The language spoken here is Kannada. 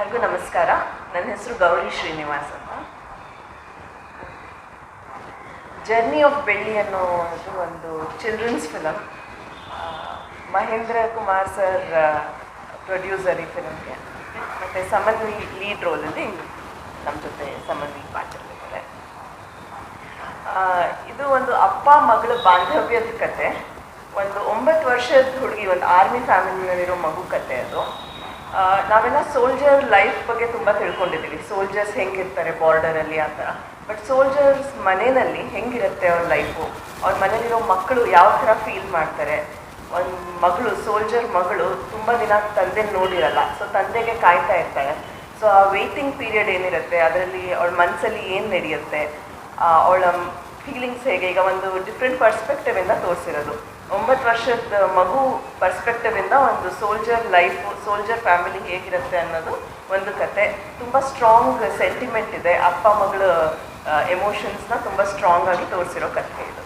ಎಲ್ಲರಿಗೂ ನಮಸ್ಕಾರ. ನನ್ನ ಹೆಸರು ಗೌರಿ ಶ್ರೀನಿವಾಸ್ ಅಂತ. ಜರ್ನಿ ಆಫ್ ಬೆಳ್ಳಿ ಅನ್ನೋದು ಒಂದು children's film Mahendra Kumar sir producer ಈ ಫಿಲಮ್ಗೆ ಮತ್ತು ಸಮನ್ವಿ ಲೀಡ್ ರೋಲಲ್ಲಿ ನಮ್ಮ ಜೊತೆ ಸಮನ್ವಿ ಆ, ಇದು ಒಂದು ಅಪ್ಪ ಮಗಳ ಬಾಂಧವ್ಯದ ಕತೆ. ಒಂದು ಒಂಬತ್ತು ವರ್ಷದ ಹುಡುಗಿ ಒಂದು ಆರ್ಮಿ ಫ್ಯಾಮಿಲಿನಲ್ಲಿರೋ ಮಗು ಕತೆ ಅದು. ನಾವೆಲ್ಲ ಸೋಲ್ಜರ್ ಲೈಫ್ ಬಗ್ಗೆ ತುಂಬ ತಿಳ್ಕೊಂಡಿದ್ದೀವಿ. ಸೋಲ್ಜರ್ಸ್ ಹೆಂಗಿರ್ತಾರೆ ಬಾರ್ಡರಲ್ಲಿ ಆ ಥರ. ಬಟ್ ಸೋಲ್ಜರ್ಸ್ ಮನೆಯಲ್ಲಿ ಹೆಂಗಿರುತ್ತೆ ಅವ್ರ ಲೈಫು ಅವ್ರ ಮನೇಲಿರೋ ಮಕ್ಕಳು ಯಾವ ಥರ ಫೀಲ್ ಮಾಡ್ತಾರೆ? ಒಂದು ಮಗಳು ಸೋಲ್ಜರ್ ಮಗಳು ತುಂಬ ದಿನ ತಂದೆ ನೋಡಿರಲ್ಲ. ಸೊ ತಂದೆಗೆ ಕಾಯ್ತಾ ಇರ್ತಾಳೆ ಸೊ ಆ ವೆಯ್ಟಿಂಗ್ ಪೀರಿಯಡ್ ಏನಿರುತ್ತೆ? ಅದರಲ್ಲಿ ಅವಳ ಮನಸ್ಸಲ್ಲಿ ಏನು ನಡೆಯುತ್ತೆ? ಅವಳ ಫೀಲಿಂಗ್ಸ್ ಹೇಗೆ? ಈಗ ಒಂದು ಡಿಫ್ರೆಂಟ್ ಪರ್ಸ್ಪೆಕ್ಟಿವಿಂದ ತೋರಿಸಿರೋದು. ಒಂಬತ್ತು ವರ್ಷದ ಮಗು ಪರ್ಸ್ಪೆಕ್ಟಿವಿಂದ ಒಂದು ಸೋಲ್ಜರ್ ಲೈಫು ಸೋಲ್ಜರ್ ಫ್ಯಾಮಿಲಿ ಹೇಗಿರುತ್ತೆ ಅನ್ನೋದು ಒಂದು ಕತೆ. ತುಂಬ ಸ್ಟ್ರಾಂಗ್ ಸೆಂಟಿಮೆಂಟ್ ಇದೆ. ಅಪ್ಪ, ಮಗಳ ಎಮೋಷನ್ಸ್ನ ತುಂಬ ಸ್ಟ್ರಾಂಗ್ ಆಗಿ ತೋರಿಸಿರೋ ಕಥೆ ಇದು.